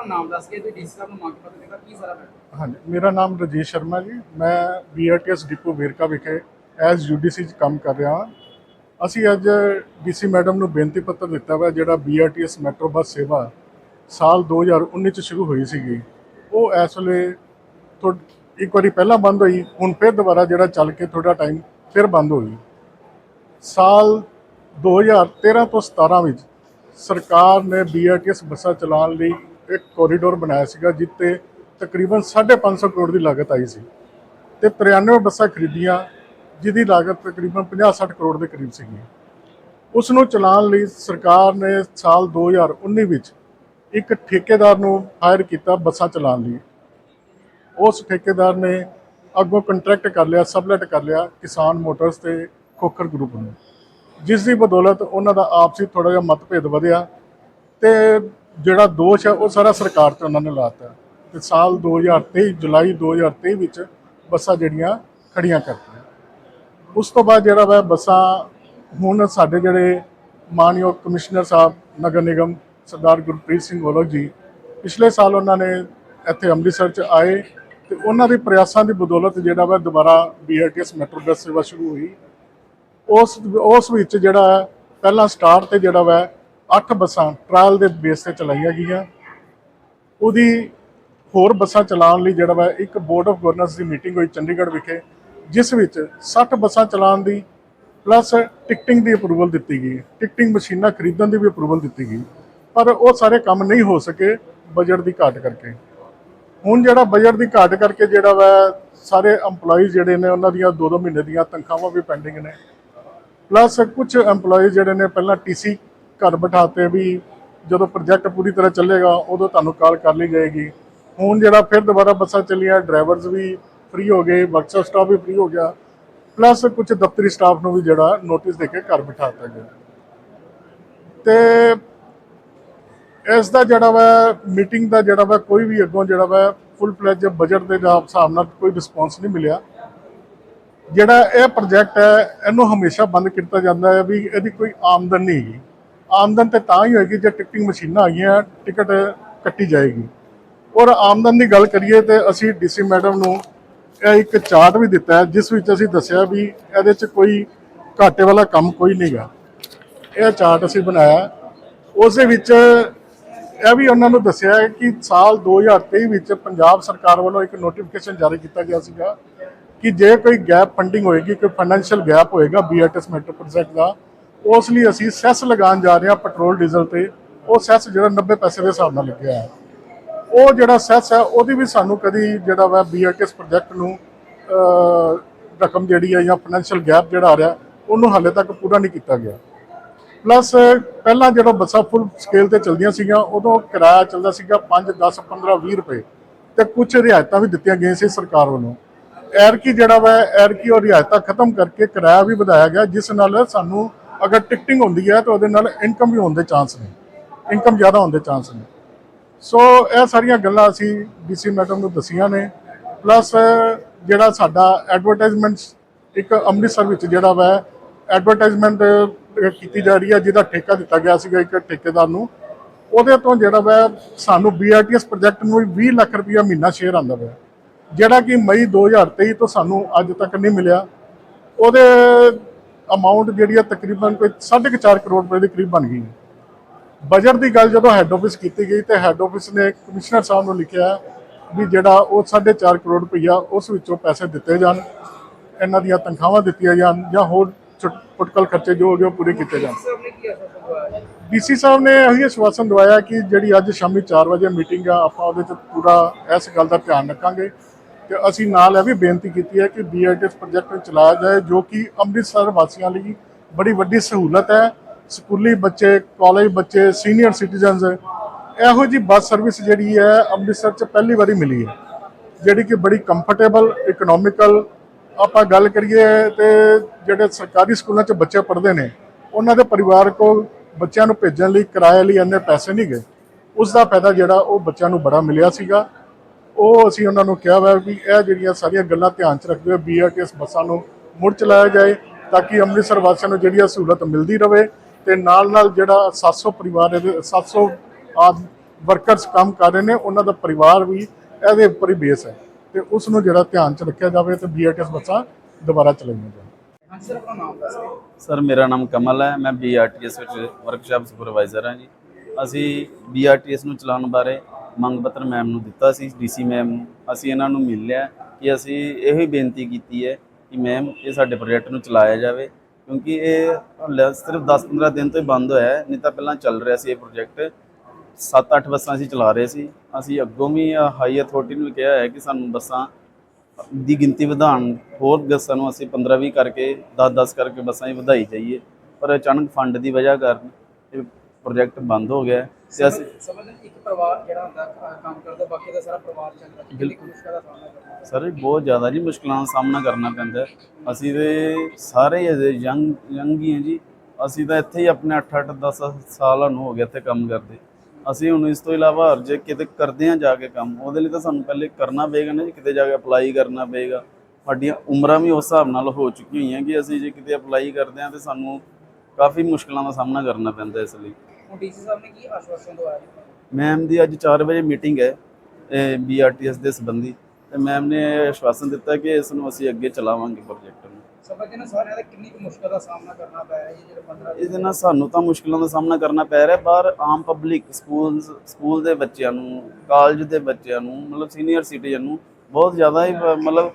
ਆਪਣਾ ਨਾਮ ਦੱਸ ਕੇ ਤੇ ਡੀਸੀ ਸਾਹਿਬ ਨੂੰ ਮੰਗ ਪੱਤਰ ਦੇਗਾ ਕੀ ਸਾਰਾ ਮੈਟਰ ਹਾਂਜੀ, ਮੇਰਾ ਨਾਮ ਰਜੇਸ਼ ਸ਼ਰਮਾ ਜੀ। ਮੈਂ ਬੀਆਰਟੀਐਸ ਡਿਪੂ ਵੇਰਕਾ ਵਿਖੇ ਐਜ਼ ਯੂਡੀਸੀ ਚ ਕੰਮ ਕਰ ਰਿਹਾ ਹਾਂ। ਅਸੀਂ ਅੱਜ ਡੀਸੀ ਮੈਡਮ ਨੂੰ ਬੇਨਤੀ ਪੱਤਰ ਦਿੱਤਾ ਵਾ, ਜਿਹੜਾ ਬੀਆਰਟੀਐਸ ਮੈਟਰੋ ਬੱਸ ਸੇਵਾ ਸਾਲ 2019 ਚ ਸ਼ੁਰੂ ਹੋਈ ਸੀਗੀ। ਉਹ ਇਸ ਵੇਲੇ ਥੋੜ- ਇੱਕ ਵਾਰੀ ਪਹਿਲਾਂ ਬੰਦ ਹੋਈ, ਹੁਣ ਫਿਰ ਦੁਬਾਰਾ ਜਿਹੜਾ ਚੱਲ ਕੇ ਥੋੜਾ ਟਾਈਮ ਫਿਰ ਬੰਦ ਹੋਈ। ਸਾਲ 2013 ਤੋਂ 17 ਵਿੱਚ ਸਰਕਾਰ ਨੇ ਬੀਆਰਟੀਐਸ ਬੱਸਾਂ ਚਲਾਉਣ ਲਈ ਇੱਕ ਕੋਰੀਡੋਰ ਬਣਾਇਆ ਸੀਗਾ ਜਿੱਤੇ ਤਕਰੀਬਨ 550 ਕਰੋੜ ਦੀ ਲਾਗਤ ਆਈ ਸੀ ਤੇ 93 ਬੱਸਾਂ ਖਰੀਦੀਆਂ, ਜਿਹਦੀ ਲਾਗਤ ਤਕਰੀਬਨ 50-60 ਕਰੋੜ ਦੇ ਕਰੀਬ ਸੀਗੀ। ਉਸ ਨੂੰ ਚਲਾਉਣ ਲਈ ਸਰਕਾਰ ਨੇ ਸਾਲ 2019 ਵਿੱਚ ਇੱਕ ਠੇਕੇਦਾਰ ਨੂੰ ਹਾਇਰ ਕੀਤਾ ਬੱਸਾਂ ਚਲਾਉਣ ਲਈ। ਉਸ ਠੇਕੇਦਾਰ ਨੇ ਅੱਗੋਂ ਕੰਟਰੈਕਟ ਕਰ ਲਿਆ ਸਬਲੈਟ ਕਰ ਲਿਆ ਕਿਸਾਨ ਮੋਟਰਸ ਤੇ ਖੋਖਰ ਗਰੁੱਪ ਨੂੰ। ਜਿਸ ਦੀ ਬਦੌਲਤ ਉਹਨਾਂ ਦਾ ਆਪਸੀ ਥੋੜਾ ਜਿਹਾ ਮਤਭੇਦ ਵਧਿਆ ਤੇ ਜਿਹੜਾ ਦੋਸ਼ ਹੈ, ਉਹ ਸਾਰਾ ਸਰਕਾਰ ਤੇ ਉਹਨਾਂ ਨੇ ਲਾਤਾ ਤੇ ਸਾਲ 2023 ਜੁਲਾਈ 2023 ਵਿੱਚ ਬੱਸਾਂ ਜਿਹੜੀਆਂ ਖੜੀਆਂ ਕਰਤੀਆਂ। ਉਸ ਤੋਂ ਬਾਅਦ ਜਿਹੜਾ ਵਾ ਬੱਸਾਂ, ਹੁਣ ਸਾਡੇ ਜਿਹੜੇ ਮਾਨਯੋਗ ਕਮਿਸ਼ਨਰ ਸਾਹਿਬ, ਨਗਰ ਨਿਗਮ, ਸਰਦਾਰ ਗੁਰਪ੍ਰੀਤ ਸਿੰਘ ਗੋਲਕ ਜੀ, ਪਿਛਲੇ ਸਾਲ ਉਹਨਾਂ ਨੇ ਇੱਥੇ ਅੰਮ੍ਰਿਤਸਰ ਚ ਆਏ ਤੇ ਉਹਨਾਂ ਦੇ ਪ੍ਰਯਾਸਾਂ ਦੀ ਬਦੌਲਤ ਜਿਹੜਾ ਵਾ ਦੁਬਾਰਾ ਬੀਆਰਟੀਐਸ ਮੈਟਰੋ ਬੱਸ ਸੇਵਾ ਸ਼ੁਰੂ ਹੋਈ। ਉਸ ਉਸ ਵਿੱਚ ਜਿਹੜਾ ਪਹਿਲਾਂ ਸਟਾਰਟ ਤੇ ਜਿਹੜਾ ਵਾ 8 ਬੱਸਾਂ ਟ੍ਰਾਇਲ ਦੇ ਬੇਸ ਤੇ ਚਲਾਈਆਂ ਗਈਆਂ। ਉਹਦੀ ਹੋਰ ਬੱਸਾਂ ਚਲਾਉਣ ਲਈ ਜਿਹੜਾ ਵਾ ਇੱਕ ਬੋਰਡ ਆਫ ਗਵਰਨਰਸ ਦੀ ਮੀਟਿੰਗ ਹੋਈ ਚੰਡੀਗੜ੍ਹ ਵਿਖੇ, ਜਿਸ ਵਿੱਚ 60 ਬੱਸਾਂ ਚਲਾਉਣ ਦੀ ਪਲੱਸ ਟਿਕਟਿੰਗ ਦੀ ਅਪਰੂਵਲ ਦਿੱਤੀ ਗਈ। ਟਿਕਟਿੰਗ ਮਸ਼ੀਨਾਂ ਖਰੀਦਣ ਦੀ ਵੀ ਅਪਰੂਵਲ ਦਿੱਤੀ ਗਈ। ਪਰ ਉਹ ਸਾਰੇ ਕੰਮ ਨਹੀਂ ਹੋ ਸਕੇ ਬਜਟ ਦੀ ਘਾਟ ਕਰਕੇ। ਹੁਣ ਜਿਹੜਾ ਬਜਟ ਦੀ ਘਾਟ ਕਰਕੇ ਜਿਹੜਾ ਵਾ ਸਾਰੇ EMPLOYEES ਜਿਹੜੇ ਨੇ, ਉਹਨਾਂ ਦੀਆਂ 2-2 ਮਹੀਨੇ ਦੀਆਂ ਤਨਖਾਹਾਂ ਵੀ ਪੈਂਡਿੰਗ ਨੇ। ਪਲੱਸ ਕੁਝ EMPLOYEES ਜਿਹੜੇ ਨੇ, ਪਹਿਲਾਂ ਟੀਸੀ ਘਰ ਬਿਠਾਤੇ ਵੀ ਜਦੋਂ ਪ੍ਰੋਜੈਕਟ ਪੂਰੀ ਤਰ੍ਹਾਂ ਚੱਲੇਗਾ, ਉਦੋਂ ਤੁਹਾਨੂੰ ਕਾਲ ਕਰ ਲਈ ਜਾਏਗੀ। ਹੁਣ ਜਿਹੜਾ ਫਿਰ ਦੁਬਾਰਾ ਬੱਸਾਂ ਚੱਲੀਆਂ ਡਰਾਈਵਰਸ ਵੀ ਫ੍ਰੀ ਹੋ ਗਏ ਵਰਕਸ਼ਾਪ ਸਟਾਫ ਵੀ ਫ੍ਰੀ ਹੋ ਗਿਆ ਪਲੱਸ ਕੁਝ ਦਫ਼ਤਰੀ ਸਟਾਫ ਨੂੰ ਵੀ ਜਿਹੜਾ ਨੋਟਿਸ ਦੇ ਕੇ ਘਰ ਬਿਠਾਤਾ ਗਿਆ। ਤੇ ਇਸ ਦਾ ਜਿਹੜਾ ਵਾ ਮੀਟਿੰਗ ਦਾ ਜਿਹੜਾ ਵਾ, ਕੋਈ ਵੀ ਅੱਗੋਂ ਜਿਹੜਾ ਵਾ ਫੁੱਲ ਫਲੈਜ ਬਜਟ ਦੇ ਹਿਸਾਬ ਨਾਲ ਕੋਈ ਰਿਸਪੌਂਸ ਨਹੀਂ ਮਿਲਿਆ। ਜਿਹੜਾ ਇਹ ਪ੍ਰੋਜੈਕਟ ਹੈ, ਇਹਨੂੰ ਹਮੇਸ਼ਾ ਬੰਦ ਕੀਤਾ ਜਾਂਦਾ ਹੈ ਵੀ ਇਹਦੀ ਕੋਈ ਆਮਦਨ ਨਹੀਂ ਹੈਗੀ। ਆਮਦਨ ਤੇ ਤਾਂ ਹੀ ਹੋਏਗੀ ਜੇ ਟਿਕਟਿੰਗ ਮਸ਼ੀਨਾਂ ਆ ਗਈਆਂ, ਟਿਕਟ ਕੱਟੀ ਜਾਏਗੀ। ਔਰ ਆਮਦਨ ਦੀ ਗੱਲ ਕਰੀਏ ਤੇ ਅਸੀਂ ਡੀਸੀ ਮੈਡਮ ਨੂੰ ਇਹ ਇੱਕ ਚਾਰਟ ਵੀ ਦਿੱਤਾ ਹੈ, ਜਿਸ ਵਿੱਚ ਅਸੀਂ ਦੱਸਿਆ ਵੀ ਇਹਦੇ 'ਚ ਕੋਈ ਘਾਟੇ ਵਾਲਾ ਕੰਮ ਕੋਈ ਨਹੀਂਗਾ ਇਹ ਚਾਰਟ ਅਸੀਂ ਬਣਾਇਆ ਉਸ ਦੇ ਵਿੱਚ ਇਹ ਵੀ ਉਹਨਾਂ ਨੂੰ ਦੱਸਿਆ ਹੈ ਕਿ ਸਾਲ 2023 ਵਿੱਚ ਪੰਜਾਬ ਸਰਕਾਰ ਵੱਲੋਂ ਇੱਕ ਨੋਟੀਫਿਕੇਸ਼ਨ ਜਾਰੀ ਕੀਤਾ ਗਿਆ ਸੀਗਾ ਕਿ ਜੇ ਕੋਈ ਗੈਪ ਫੰਡਿੰਗ ਹੋਏਗੀ, ਕੋਈ ਫਾਈਨੈਂਸ਼ੀਅਲ ਗੈਪ ਹੋਏਗਾ ਬੀਆਰਟੀਐਸ ਮੈਟਰੋ ਪ੍ਰੋਜੈਕਟ ਦਾ ਉਸ ਲਈ ਅਸੀਂ ਸੈਸ ਲਗਾਉਣ ਜਾ ਰਹੇ ਹਾਂ ਪੈਟਰੋਲ, ਡੀਜ਼ਲ ਤੇ। ਉਹ ਸੈਸ ਜਿਹੜਾ 90 ਪੈਸੇ ਦੇ ਹਿਸਾਬ ਨਾਲ ਲੱਗਿਆ ਹੈ। ਉਹ ਜਿਹੜਾ ਸੈਸ ਹੈ, ਉਹਦੀ ਵੀ ਸਾਨੂੰ ਕਦੀ ਜਿਹੜਾ ਵਾ ਬੀਆਰਟੀਐਸ ਪ੍ਰੋਜੈਕਟ ਨੂੰ ਰਕਮ ਜਿਹੜੀ ਹੈ ਜਾਂ ਫਾਈਨੈਂਸ਼ੀਅਲ ਗੈਪ ਜਿਹੜਾ ਆ ਰਿਹਾ, ਉਹਨੂੰ ਹਾਲੇ ਤੱਕ ਪੂਰਾ ਨਹੀਂ ਕੀਤਾ ਗਿਆ। ਪਲੱਸ ਪਹਿਲਾਂ ਜਦੋਂ ਬੱਸਾਂ ਫੁੱਲ ਸਕੇਲ ਤੇ ਚਲਦੀਆਂ ਸੀਗੀਆਂ, ਉਦੋਂ ਕਿਰਾਇਆ ਚੱਲਦਾ ਸੀਗਾ 5 10 15 20 ਰੁਪਏ। ਤੇ ਕੁਝ ਰਿਆਇਤਾਂ ਵੀ ਦਿੱਤੀਆਂ ਗਈਆਂ ਸੀ ਸਰਕਾਰ ਵੱਲੋਂ। ਐਰਕੀ ਜਿਹੜਾ ਵਾ ਐਰਕੀ ਉਹ ਰਿਆਇਤਾਂ ਖਤਮ ਕਰਕੇ ਕਿਰਾਇਆ ਵੀ ਵਧਾਇਆ ਗਿਆ, ਜਿਸ ਨਾਲ ਸਾਨੂੰ ਅਗਰ ਟਿਕਟਿੰਗ ਹੁੰਦੀ ਹੈ ਤਾਂ ਉਹਦੇ ਨਾਲ ਇਨਕਮ ਵੀ ਹੋਣ ਦੇ ਚਾਂਸ ਨੇ। ਇਨਕਮ ਜ਼ਿਆਦਾ ਹੋਣ ਦੇ ਚਾਂਸ ਨੇ। ਸੋ ਇਹ ਸਾਰੀਆਂ ਗੱਲਾਂ ਅਸੀਂ ਡੀਸੀ ਮੈਡਮ ਨੂੰ ਦਸੀਆਂ ਨੇ। ਪਲੱਸ ਜਿਹੜਾ ਸਾਡਾ ਐਡਵਰਟਾਈਜ਼ਮੈਂਟ ਇੱਕ ਅੰਮ੍ਰਿਤਸਰ ਵਿੱਚ ਜਿਹੜਾ ਵਾ ਐਡਵਰਟਾਈਜ਼ਮੈਂਟ ਕੀਤੀ ਜਾ ਰਹੀ ਹੈ, ਜਿਹਦਾ ਠੇਕਾ ਦਿੱਤਾ ਗਿਆ ਸੀਗਾ ਇੱਕ ਠੇਕੇਦਾਰ ਨੂੰ। ਉਹਦੇ ਤੋਂ ਜਿਹੜਾ ਵਾ, ਸਾਨੂੰ ਬੀਆਰਟੀਐਸ ਪ੍ਰੋਜੈਕਟ ਨੂੰ ਵੀ 20 ਲੱਖ ਰੁਪਇਆ ਮਹੀਨਾ ਸ਼ੇਅਰ ਆਉਂਦਾ ਵਾ। ਜਿਹੜਾ ਕਿ ਮਈ 2023 ਤੋਂ ਸਾਨੂੰ ਅੱਜ ਤੱਕ ਨਹੀਂ ਮਿਲਿਆ। ਉਹਦੇ ਅਮਾਉਂਟ ਜਿਹੜੀ ਹੈ ਤਕਰੀਬਨ ਕੋਈ 4.5 ਕਰੋੜ ਰੁਪਏ ਦੇ ਕਰੀਬ ਬਣ ਗਈ ਹੈ। ਬਜਟ ਦੀ ਗੱਲ ਜਦੋਂ ਹੈੱਡ ਆਫਿਸ ਕੀਤੀ ਗਈ ਤੇ ਹੈੱਡ ਆਫਿਸ ਨੇ ਕਮਿਸ਼ਨਰ ਸਾਹਿਬ ਨੂੰ ਲਿਖਿਆ ਵੀ ਜਿਹੜਾ ਉਹ 4.5 ਕਰੋੜ ਰੁਪਈਆ ਉਸ ਵਿੱਚੋਂ ਪੈਸੇ ਦਿੱਤੇ ਜਾਣ ਇਹਨਾਂ ਦੀਆਂ ਤਨਖਾਹਾਂ ਦਿੱਤੀਆਂ ਜਾਣ ਜਾਂ ਹੋਰ ਪੁਟਕਲ ਖਰਚੇ ਜੋ ਹੋ ਗਏ ਉਹ ਪੂਰੇ ਕੀਤੇ ਜਾਣ। ਡੀਸੀ ਸਾਹਿਬ ਨੇ ਇਹੀ ਆਸ਼ਵਾਸਨ ਦਵਾਇਆ ਕਿ ਜਿਹੜੀ ਅੱਜ ਸ਼ਾਮੀ 4 ਵਜੇ ਮੀਟਿੰਗ ਆ ਆਪਾਂ ਉਹਦੇ 'ਚ ਪੂਰਾ ਇਸ ਗੱਲ ਦਾ ਧਿਆਨ ਰੱਖਾਂਗੇ। ਤੇ ਅਸੀਂ ਨਾਲ ਇਹ ਵੀ ਬੇਨਤੀ ਕੀਤੀ ਹੈ ਕਿ ਬੀਆਰਟੀਐਸ ਪ੍ਰੋਜੈਕਟ ਚਲਾਇਆ ਜਾਏ, ਜੋ ਕਿ ਅੰਮ੍ਰਿਤਸਰ ਵਾਸੀਆਂ ਲਈ ਬੜੀ ਵੱਡੀ ਸਹੂਲਤ ਹੈ। ਸਕੂਲੀ ਬੱਚੇ ਕਾਲਜ ਬੱਚੇ ਸੀਨੀਅਰ ਸਿਟੀਜ਼ਨਸ ਇਹੋ ਜੀ ਬੱਸ ਸਰਵਿਸ ਜਿਹੜੀ ਹੈ ਅੰਮ੍ਰਿਤਸਰ 'ਚ ਪਹਿਲੀ ਵਾਰੀ ਮਿਲੀ ਹੈ, ਜਿਹੜੀ ਕਿ ਬੜੀ ਕੰਫਰਟੇਬਲ ਇਕਨੋਮਿਕਲ ਆਪਾਂ ਗੱਲ ਕਰੀਏ ਤੇ ਜਿਹੜੇ ਸਰਕਾਰੀ ਸਕੂਲਾਂ 'ਚ ਬੱਚੇ ਪੜ੍ਹਦੇ ਨੇ, ਉਹਨਾਂ ਦੇ ਪਰਿਵਾਰ ਕੋਲ ਬੱਚਿਆਂ ਨੂੰ ਭੇਜਣ ਲਈ ਕਿਰਾਏ ਲਈ ਇੰਨੇ ਪੈਸੇ ਨਹੀਂ ਗਏ। ਉਸ ਦਾ ਫਾਇਦਾ ਜਿਹੜਾ ਉਹ ਬੱਚਿਆਂ ਨੂੰ ਬੜਾ ਮਿਲਿਆ ਸੀਗਾ। ਉਹ ਅਸੀਂ ਉਹਨਾਂ ਨੂੰ ਕਿਹਾ ਵਾ ਵੀ ਇਹ ਜਿਹੜੀਆਂ ਸਾਰੀਆਂ ਗੱਲਾਂ ਧਿਆਨ 'ਚ ਰੱਖਦੇ ਹੋਏ ਬੀਆਰਟੀਐਸ ਬੱਸਾਂ ਨੂੰ ਮੁੜ ਚਲਾਇਆ ਜਾਏ ਤਾਂ ਕਿ ਅੰਮ੍ਰਿਤਸਰ ਵਾਸੀਆਂ ਨੂੰ ਜਿਹੜੀ ਸਹੂਲਤ ਮਿਲਦੀ ਰਵੇ ਤੇ ਨਾਲ ਨਾਲ ਜਿਹੜਾ 700 ਪਰਿਵਾਰ ਇਹਦੇ 700 ਆਦ ਵਰਕਰਸ ਕੰਮ ਕਰ ਰਹੇ ਨੇ ਉਹਨਾਂ ਦਾ ਪਰਿਵਾਰ ਵੀ ਇਹਦੇ ਉੱਪਰ ਹੀ ਬੇਸ ਹੈ ਤੇ ਉਸ ਨੂੰ ਜਿਹੜਾ ਧਿਆਨ ਚ ਰੱਖਿਆ ਜਾਵੇ ਤੇ ਬੀਆਰਟੀਐਸ ਬੱਸਾਂ ਦੁਬਾਰਾ ਚਲਾਈਆਂ ਜਾਣ। ਹਾਂਜੀ ਸਰ ਆਪਣਾ ਨਾਮ ਦੱਸ ਦਿਓ। ਸਰ ਮੇਰਾ ਨਾਮ ਕਮਲ ਹੈ। ਮੈਂ ਬੀਆਰਟੀਐਸ ਵਿੱਚ ਵਰਕਸ਼ਾਪ ਸੁਪਰਵਾਈਜ਼ਰ ਹਾਂ ਜੀ। ਅਸੀਂ ਬੀਆਰਟੀਐਸ ਨੂੰ ਚਲਾਉਣ ਬਾਰੇ ਮੰਗ ਪੱਤਰ ਮੈਮ ਨੂੰ ਦਿੱਤਾ ਸੀ ਡੀਸੀ ਮੈਮ ਨੂੰ ਅਸੀਂ ਇਹਨਾਂ ਨੂੰ ਮਿਲ ਲਿਆ ਕਿ ਅਸੀਂ ਇਹੋ ਹੀ ਬੇਨਤੀ ਕੀਤੀ ਹੈ ਕਿ ਮੈਮ ਇਹ ਸਾਡੇ ਪ੍ਰੋਜੈਕਟ ਨੂੰ ਚਲਾਇਆ ਜਾਵੇ, ਕਿਉਂਕਿ ਇਹ ਹਾਲੇ ਸਿਰਫ 10-15 ਦਿਨ ਤੋਂ ਹੀ ਬੰਦ ਹੋਇਆ ਹੈ, ਨਹੀਂ ਤਾਂ ਪਹਿਲਾਂ ਚੱਲ ਰਿਹਾ ਸੀ ਇਹ ਪ੍ਰੋਜੈਕਟ 7-8 ਬੱਸਾਂ ਅਸੀਂ ਚਲਾ ਰਹੇ ਸੀ। ਅਸੀਂ ਅੱਗੋਂ ਵੀ ਹਾਈ ਅਥਾਰਟੀ ਨੂੰ ਕਿਹਾ ਹੈ ਕਿ ਸਾਨੂੰ ਬੱਸਾਂ ਦੀ ਗਿਣਤੀ ਵਧਾਉਣ, ਹੋਰ ਬੱਸਾਂ ਨੂੰ ਅਸੀਂ 15-20 ਕਰਕੇ 10-10 ਕਰਕੇ ਬੱਸਾਂ ਹੀ ਵਧਾਈ ਜਾਈਏ। ਪਰ ਅਚਾਨਕ ਫੰਡ ਦੀ ਵਜ੍ਹਾ ਕਾਰਨ ਪ੍ਰੋਜੈਕਟ ਬੰਦ ਹੋ ਗਿਆ ਤੇ ਅਸੀਂ ਇੱਕ ਪਰਿਵਾਰ ਜਿਹੜਾ ਹੁੰਦਾ ਕੰਮ ਕਰਦਾ ਬਾਕੀ ਦਾ ਸਾਰਾ ਪਰਿਵਾਰ ਚੱਲਦਾ ਕਿੰਨੀ ਮੁਸ਼ਕਲ ਦਾ ਸਾਹਮਣਾ ਕਰਨਾ ਸਰ ਇਹ ਬਹੁਤ ਜ਼ਿਆਦਾ ਜੀ ਮੁਸ਼ਕਲਾਂ ਦਾ ਸਾਹਮਣਾ ਕਰਨਾ ਪੈਂਦਾ। ਅਸੀਂ ਤੇ ਸਾਰੇ ਅਜੇ ਯੰਗ ਯੰਗ ਹੀ ਹਾਂ ਜੀ। ਅਸੀਂ ਤਾਂ ਇੱਥੇ ਹੀ ਆਪਣੇ 8-8 10 ਸਾਲਾਂ ਨੂੰ ਹੋ ਗਿਆ ਇੱਥੇ ਕੰਮ ਕਰਦੇ। ਅਸੀਂ ਹੁਣ ਇਸ ਤੋਂ ਇਲਾਵਾ ਹੋਰ ਜੇ ਕਿਤੇ ਕਰਦੇ ਹਾਂ ਜਾ ਕੇ ਕੰਮ ਉਹਦੇ ਲਈ ਤਾਂ ਸਾਨੂੰ ਪਹਿਲੇ ਕਰਨਾ ਪਏਗਾ ਨਾ ਜੀ। ਕਿਤੇ ਜਾ ਕੇ ਅਪਲਾਈ ਕਰਨਾ ਪਏਗਾ। ਸਾਡੀਆਂ ਉਮਰਾਂ ਵੀ ਉਸ ਹਿਸਾਬ ਨਾਲ ਹੋ ਚੁੱਕੀਆਂ ਹੋਈਆਂ ਕਿ ਅਸੀਂ ਜੇ ਕਿਤੇ ਅਪਲਾਈ ਕਰਦੇ ਹਾਂ ਤੇ ਸਾਨੂੰ ਕਾਫੀ ਮੁਸ਼ਕਲਾਂ ਦਾ ਸਾਹਮਣਾ ਕਰਨਾ ਪੈਂਦਾ ਇਸ ਲਈ। ਹੁਣ ਡੀਸੀ ਸਾਹਿਬ ਨੇ ਕੀ ਆਸ਼ਵਾਸਨ ਦਵਾਇਆ ਮੈਮ ਦੀ ਅੱਜ 4 ਵਜੇ ਮੀਟਿੰਗ ਹੈ ਬੀਆਰਟੀਐਸ ਦੇ ਸੰਬੰਧੀ। ਤੇ ਮੈਮ ਨੇ ਆਸ਼ਵਾਸਨ ਦਿੱਤਾ ਕਿ ਇਸ ਨੂੰ ਅਸੀਂ ਅੱਗੇ ਚਲਾਵਾਂਗੇ ਪ੍ਰੋਜੈਕਟ ਨੂੰ। ਸਾਰਿਆਂ ਦਾ ਕਿੰਨੀ ਕੁ ਮੁਸ਼ਕਲ ਦਾ ਸਾਹਮਣਾ ਕਰਨਾ ਪੈ ਰਿਹਾ ਜੀ ਜਿਹੜੇ 15 ਇਹਦੇ ਨਾਲ ਸਾਨੂੰ ਤਾਂ ਮੁਸ਼ਕਲਾਂ ਦਾ ਸਾਹਮਣਾ ਕਰਨਾ ਪੈ ਰਿਹਾ ਬਾਹਰ ਆਮ ਪਬਲਿਕ ਸਕੂਲ ਸਕੂਲ ਦੇ ਬੱਚਿਆਂ ਨੂੰ ਕਾਲਜ ਦੇ ਬੱਚਿਆਂ ਨੂੰ ਮਤਲਬ ਸੀਨੀਅਰ ਸਿਟੀਜ਼ਨ ਨੂੰ ਬਹੁਤ ਜ਼ਿਆਦਾ ਹੀ ਮਤਲਬ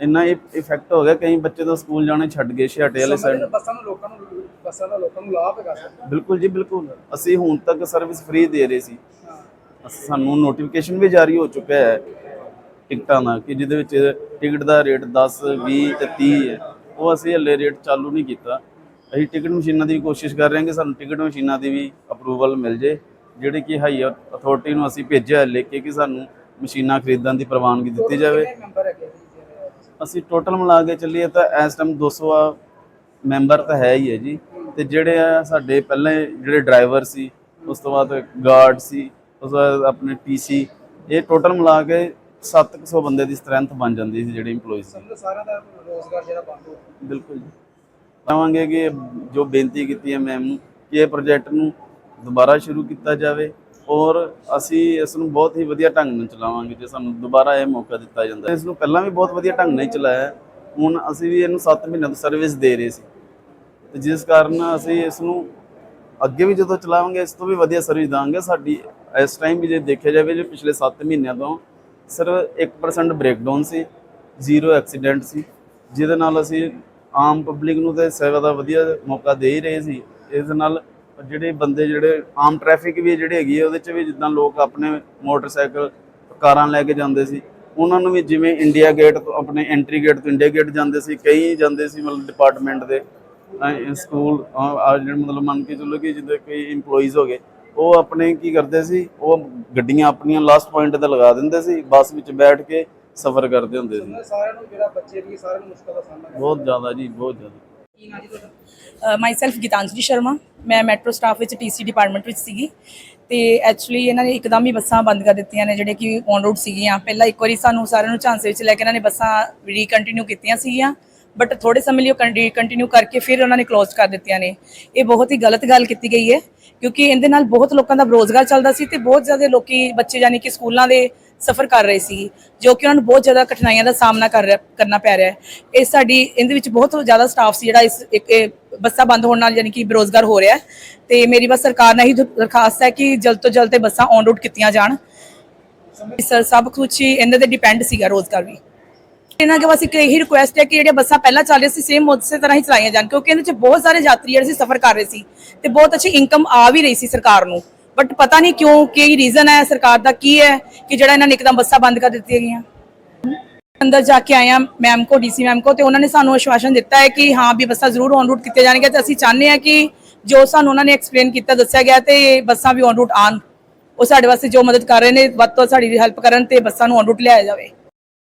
ਇੰਨਾ ਇਫੈਕਟ ਹੋ ਗਿਆ ਕਈ ਬੱਚੇ ਤਾਂ ਸਕੂਲ ਜਾਣੇ ਛੱਡ ਗਏ ਛਾਟੇ ਵਾਲੇ ਸਾਈਡ ਬੱਸਾਂ ਨੂੰ ਲੋਕਾਂ ਨੂੰ ਬੱਸਾਂ ਦਾ ਲੋਕਾਂ ਨੂੰ ਲਾਭ ਹੈਗਾ ਸਰ। ਬਿਲਕੁਲ ਜੀ ਬਿਲਕੁਲ। ਅਸੀਂ ਹੁਣ ਤੱਕ ਸਰਵਿਸ ਫ੍ਰੀ ਦੇ ਰਹੇ ਸੀ। ਸਾਨੂੰ ਨੋਟੀਫਿਕੇਸ਼ਨ ਵੀ ਜਾਰੀ ਹੋ ਚੁੱਕਾ ਹੈ ਟਿਕਟਾਂ ਦਾ ਕਿ ਜਿਹਦੇ ਵਿੱਚ ਟਿਕਟ ਦਾ ਰੇਟ 10 20 ਤੇ 30 ਹੈ। ਉਹ ਅਸੀਂ ਹਲੇ ਰੇਟ ਚਾਲੂ ਨਹੀਂ ਕੀਤਾ। ਅਸੀਂ ਟਿਕਟ ਮਸ਼ੀਨਾਂ ਦੀ ਕੋਸ਼ਿਸ਼ ਕਰ ਰਹੇ ਹਾਂ ਕਿ ਸਾਨੂੰ ਟਿਕਟ ਮਸ਼ੀਨਾਂ ਦੀ ਵੀ ਅਪਰੂਵਲ ਮਿਲ ਜੇ। ਜਿਹੜੀ ਕਿ ਹਾਈ ਅਥਾਰਟੀ ਨੂੰ ਅਸੀਂ ਭੇਜਿਆ ਲਿਖ ਕੇ ਕਿ ਸਾਨੂੰ ਮਸ਼ੀਨਾਂ ਖਰੀਦਣ ਦੀ ਪ੍ਰਵਾਨਗੀ ਦਿੱਤੀ ਜਾਵੇ ਕਿੰਨੇ ਮੈਂਬਰ ਹੈਗੇ ਜੀ ਜਿਹੜੇ ਅਸੀਂ ਟੋਟਲ ਮਿਲਾ ਕੇ ਚੱਲੀਏ ਤਾਂ ਇਸ ਟਾਈਮ 200 ਆ ਮੈਂਬਰ ਤਾਂ ਹੈ ਹੀ ਹੈ ਜੀ। ਤੇ ਜਿਹੜੇ ਆ ਸਾਡੇ ਪਹਿਲੇ ਜਿਹੜੇ ਡਰਾਈਵਰ ਸੀ ਉਸ ਤੋਂ ਬਾਅਦ ਗਾਰਡ ਸੀ ਉਸ ਤੋਂ ਬਾਅਦ ਆਪਣੇ ਟੀਸੀ ਇਹ ਟੋਟਲ ਮਿਲਾ ਕੇ 700 ਬੰਦੇ ਦੀ ਸਟਰੈਂਥ ਬਣ ਜਾਂਦੀ ਸੀ ਜਿਹੜੇ EMPLOYEES ਸੀ। ਸਾਰਿਆਂ ਦਾ ਰੋਜ਼ਗਾਰ ਜਿਹੜਾ ਬੰਦ ਹੋ ਬਿਲਕੁਲ ਜੀ। ਚਾਹਾਂਗੇ ਕਿ ਜੋ ਬੇਨਤੀ ਕੀਤੀ ਹੈ ਮੈਮ ਨੂੰ ਕਿ ਇਹ ਪ੍ਰੋਜੈਕਟ ਨੂੰ ਦੁਬਾਰਾ ਸ਼ੁਰੂ ਕੀਤਾ ਜਾਵੇ ਔਰ ਅਸੀਂ ਇਸ ਨੂੰ ਬਹੁਤ ਹੀ ਵਧੀਆ ਢੰਗ ਨਾਲ ਚਲਾਵਾਂਗੇ ਜੇ ਸਾਨੂੰ ਦੁਬਾਰਾ ਇਹ ਮੌਕਾ ਦਿੱਤਾ ਜਾਂਦਾ ਇਸ ਨੂੰ ਪਹਿਲਾਂ ਵੀ ਬਹੁਤ ਵਧੀਆ ਢੰਗ ਨਾਲ ਚਲਾਇਆ ਹੁਣ ਅਸੀਂ ਵੀ ਇਹਨੂੰ 7 ਮਹੀਨਿਆਂ ਤੋਂ ਸਰਵਿਸ ਦੇ ਰਹੇ ਸੀ। ਤੇ ਜਿਸ ਕਾਰਨ ਅਸੀਂ ਇਸ ਨੂੰ ਅੱਗੇ ਵੀ ਜਦੋਂ ਚਲਾਵਾਂਗੇ, ਇਸ ਤੋਂ ਵੀ ਵਧੀਆ ਸਰਵਿਸ ਦਾਂਗੇ ਸਾਡੀ ਇਸ ਟਾਈਮ ਵੀ ਜੇ ਦੇਖਿਆ ਜਾਵੇ ਜੇ ਪਿਛਲੇ 7 ਮਹੀਨਿਆਂ ਤੋਂ ਸਿਰਫ 1% ਬ੍ਰੇਕਡਾਊਨ ਸੀ ਜ਼ੀਰੋ ਐਕਸੀਡੈਂਟ ਸੀ। ਜਿਹਦੇ ਨਾਲ ਅਸੀਂ ਆਮ ਪਬਲਿਕ ਨੂੰ ਤੇ ਸੇਵਾ ਦਾ ਵਧੀਆ ਮੌਕਾ ਦੇ ਹੀ ਰਹੇ ਸੀ। ਇਸ ਨਾਲ ਜਿਹੜੇ ਬੰਦੇ ਜਿਹੜੇ ਆਮ ਟ੍ਰੈਫਿਕ ਵੀ ਜਿਹੜੀ ਹੈਗੀ ਹੈ ਉਹਦੇ ਚ ਵੀ ਜਿੱਦਾਂ ਲੋਕ ਆਪਣੇ ਮੋਟਰਸਾਈਕਲ ਕਾਰਾਂ ਲੈ ਕੇ ਜਾਂਦੇ ਸੀ ਉਹਨਾਂ ਨੂੰ ਵੀ ਜਿਵੇਂ ਇੰਡੀਆ ਗੇਟ ਤੋਂ ਆਪਣੇ ਐਂਟਰੀ ਗੇਟ ਤੋਂ ਇੰਡੀਆ ਗੇਟ ਜਾਂਦੇ ਸੀ ਕਈ ਜਾਂਦੇ ਸੀ ਮਤਲਬ ਡਿਪਾਰਟਮੈਂਟ ਦੇ ਸਕੂਲ ਆ ਜਿਹੜੇ ਮਤਲਬ ਮੰਨ ਕੇ ਚੱਲੋ ਕਿ ਜਿੱਦਾਂ ਕੋਈ EMPLOYEES ਹੋ ਗਏ ਉਹ ਆਪਣੇ ਕੀ ਕਰਦੇ ਸੀ ਉਹ ਗੱਡੀਆਂ ਆਪਣੀਆਂ ਲਾਸਟ ਪੁਆਇੰਟ ਤੇ ਲਗਾ ਦਿੰਦੇ ਸੀ ਬੱਸ ਵਿੱਚ ਬੈਠ ਕੇ ਸਫ਼ਰ ਕਰਦੇ ਹੁੰਦੇ ਸੀ। ਸਮਝੋ ਸਾਰਿਆਂ ਨੂੰ ਜਿਹੜਾ ਬੱਚੇ ਦੀ ਸਾਰਿਆਂ ਨੂੰ ਮੁਸ਼ਕਲ ਦਾ ਸਾਹਮਣਾ ਕਰਨਾ ਬਹੁਤ ਜ਼ਿਆਦਾ ਜੀ ਬਹੁਤ ਜ਼ਿਆਦਾ। ਕੀ ਨਾ ਜੀ ਤੁਹਾਡਾ? ਮਾਈਸੈਲਫ ਗੀਤਾਂਜਲੀ ਸ਼ਰਮਾ। ਮੈਂ ਮੈਟਰੋ ਸਟਾਫ ਵਿੱਚ ਟੀਸੀ ਡਿਪਾਰਟਮੈਂਟ ਵਿੱਚ ਸੀਗੀ ਤੇ ਐਕਚੁਅਲੀ ਇਹਨਾਂ ਨੇ ਇੱਕਦਮ ਹੀ ਬੱਸਾਂ ਬੰਦ ਕਰ ਦਿੱਤੀਆਂ ਨੇ ਜਿਹੜੇ ਕਿ ਔਨ ਰੋਡ ਸੀਗੀਆਂ। ਪਹਿਲਾਂ ਇੱਕ ਵਾਰੀ ਸਾਨੂੰ ਸਾਰਿਆਂ ਨੂੰ ਝਾਂਸੇ ਵਿੱਚ ਲੈ ਕੇ ਇਹਨਾਂ ਨੇ ਬੱਸਾਂ ਰੀਕੰਟੀਨਿਊ ਕੀਤੀਆਂ ਸੀਗੀਆਂ ਬਟ ਥੋੜੇ ਸਮੇਂ ਲਈ ਉਹ ਕੰਟੀਨਿਊ ਕਰਕੇ ਫਿਰ ਉਹਨਾਂ ਨੇ ਕਲੋਜ਼ ਕਰ ਦਿੱਤੀਆਂ ਨੇ। ਇਹ ਬਹੁਤ ਹੀ ਗਲਤ ਗੱਲ ਕੀਤੀ ਗਈ ਹੈ, ਕਿਉਂਕਿ ਇਹਦੇ ਨਾਲ ਬਹੁਤ ਲੋਕਾਂ ਦਾ ਰੋਜ਼ਗਾਰ ਚੱਲਦਾ ਸੀ ਤੇ ਬਹੁਤ ਜ਼ਿਆਦਾ ਲੋਕੀ ਬੱਚੇ ਯਾਨੀ ਕਿ ਸਕੂਲਾਂ ਦੇ ਸਫਰ ਕਰ ਰਹੇ ਸੀ ਜੋ ਕਿ ਉਹਨਾਂ ਨੂੰ ਬਹੁਤ ਜ਼ਿਆਦਾ ਕਠਿਨਾਈਆਂ ਦਾ ਸਾਹਮਣਾ ਕਰ ਰਿਹਾ, ਕਰਨਾ ਪੈ ਰਿਹਾ ਹੈ। ਇਹ ਸਾਡੀ, ਇਹਦੇ ਵਿੱਚ ਬਹੁਤ ਜ਼ਿਆਦਾ ਸਟਾਫ ਸੀ ਜਿਹੜਾ ਇਸ, ਇੱਕ ਬੱਸਾਂ ਬੰਦ ਹੋਣ ਨਾਲ ਯਾਨੀ ਕਿ ਬੇਰੋਜ਼ਗਾਰ ਹੋ ਰਿਹਾ ਹੈ। ਤੇ ਮੇਰੀ ਬਸ ਸਰਕਾਰ ਨਾਲ ਹੀ ਦਰਖਾਸਤ ਹੈ ਕਿ ਜਲਦ ਤੋਂ ਜਲਦ ਇਹ ਬੱਸਾਂ ਔਨ ਰੂਟ ਕੀਤੀਆਂ ਜਾਣ। ਸਰ ਸਭ ਕੁਝ ਹੀ ਇਹਨਾਂ ਤੇ ਡਿਪੈਂਡ ਸੀਗਾ ਰੋਜ਼ਗਾਰ ਵੀ। ਇਹਨਾਂ ਕੇ ਬਸ ਇੱਕ ਇਹੀ ਰਿਕੁਐਸਟ ਹੈ ਕਿ ਜਿਹੜੀਆਂ ਬੱਸਾਂ ਪਹਿਲਾਂ ਚੱਲ ਰਹੀਆਂ ਸੀ ਸੇਮ ਉਸੇ ਤਰ੍ਹਾਂ ਹੀ ਚਲਾਈਆਂ ਜਾਣ, ਕਿਉਂਕਿ ਇਹਦੇ ਵਿੱਚ ਬਹੁਤ ਸਾਰੇ ਯਾਤਰੀ ਜਿਹੜੇ ਸੀ, ਸਫ਼ਰ ਕਰ ਰਹੇ ਸੀ। ਤੇ ਬਹੁਤ ਅੱਛੀ ਇਨਕਮ ਆ ਵੀ ਰਹੀ ਸੀ ਸਰਕਾਰ ਨੂੰ। ਬਟ ਪਤਾ ਨਹੀਂ ਕਿਉਂ, ਕੀ ਰੀਜ਼ਨ ਹੈ ਸਰਕਾਰ ਦਾ, ਕੀ ਹੈ ਕਿ ਜਿਹੜਾ ਇਹਨਾਂ ਨੇ ਇੱਕਦਮ ਬੱਸਾਂ ਬੰਦ ਕਰ ਦਿੱਤੀਆਂ ਗਈਆਂ। ਅੰਦਰ ਜਾ ਕੇ ਆਇਆ ਮੈਮ ਕੋ ਡੀਸੀ ਮੈਮ ਕੋ ਤੇ ਉਹਨਾਂ ਨੇ ਸਾਨੂੰ ਆਸ਼ਵਾਸਨ ਦਿੱਤਾ ਹੈ ਕਿ ਹਾਂ ਵੀ ਬੱਸਾਂ ਜ਼ਰੂਰ ਔਨ ਰੂਟ ਕੀਤੀਆਂ ਜਾਣਗੀਆਂ ਤੇ ਅਸੀਂ ਚਾਹੁੰਦੇ ਹਾਂ ਕਿ ਜੋ ਸਾਨੂੰ ਉਹਨਾਂ ਨੇ ਐਕਸਪਲੇਨ ਕੀਤਾ, ਦੱਸਿਆ ਗਿਆ ਤੇ ਬੱਸਾਂ ਵੀ ਔਨ ਰੂਟ ਆਣ ਉਹ ਸਾਡੇ ਵਾਸਤੇ ਜੋ ਮਦਦ ਕਰ ਰਹੇ ਨੇ, ਵੱਧ ਤੋਂ ਵੱਧ ਸਾਡੀ ਹੈਲਪ ਕਰਨ ਤੇ ਬੱਸਾਂ ਨੂੰ ਔਨ ਰੂਟ ਲਿਆਇਆ ਜਾਵੇ।